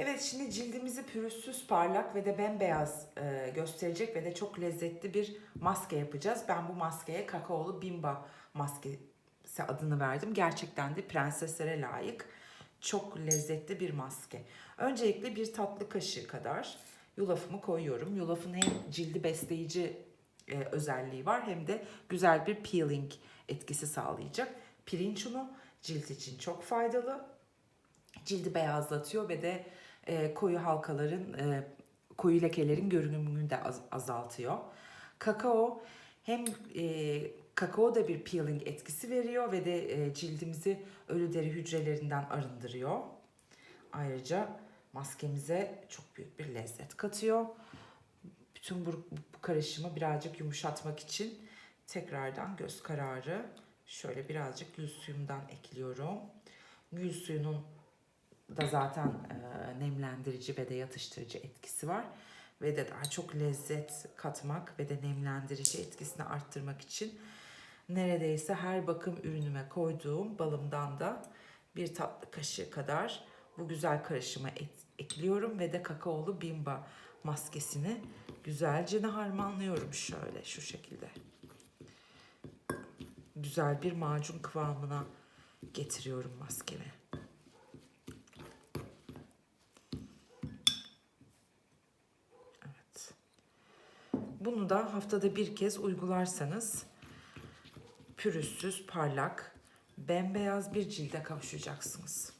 Evet şimdi cildimizi pürüzsüz, parlak ve de bembeyaz e, gösterecek ve de çok lezzetli bir maske yapacağız. Ben bu maskeye kakaolu bimba maskesi adını verdim. Gerçekten de prenseslere layık çok lezzetli bir maske. Öncelikle bir tatlı kaşığı kadar yulafımı koyuyorum. Yulafın hem cildi besleyici e, özelliği var hem de güzel bir peeling etkisi sağlayacak. Pirinç unu cilt için çok faydalı cildi beyazlatıyor ve de e, koyu halkaların, e, koyu lekelerin görünümünü de az- azaltıyor. Kakao hem e, kakao da bir peeling etkisi veriyor ve de e, cildimizi ölü deri hücrelerinden arındırıyor. Ayrıca maskemize çok büyük bir lezzet katıyor. Bütün bu, bu karışımı birazcık yumuşatmak için tekrardan göz kararı şöyle birazcık gül suyumdan ekliyorum. Gül suyunun da zaten e, nemlendirici ve de yatıştırıcı etkisi var. Ve de daha çok lezzet katmak ve de nemlendirici etkisini arttırmak için neredeyse her bakım ürünüme koyduğum balımdan da bir tatlı kaşığı kadar bu güzel karışıma et- ekliyorum ve de kakaolu bimba maskesini güzelce de harmanlıyorum şöyle şu şekilde. Güzel bir macun kıvamına getiriyorum maskemi. Evet. Bunu da haftada bir kez uygularsanız pürüzsüz, parlak, bembeyaz bir cilde kavuşacaksınız.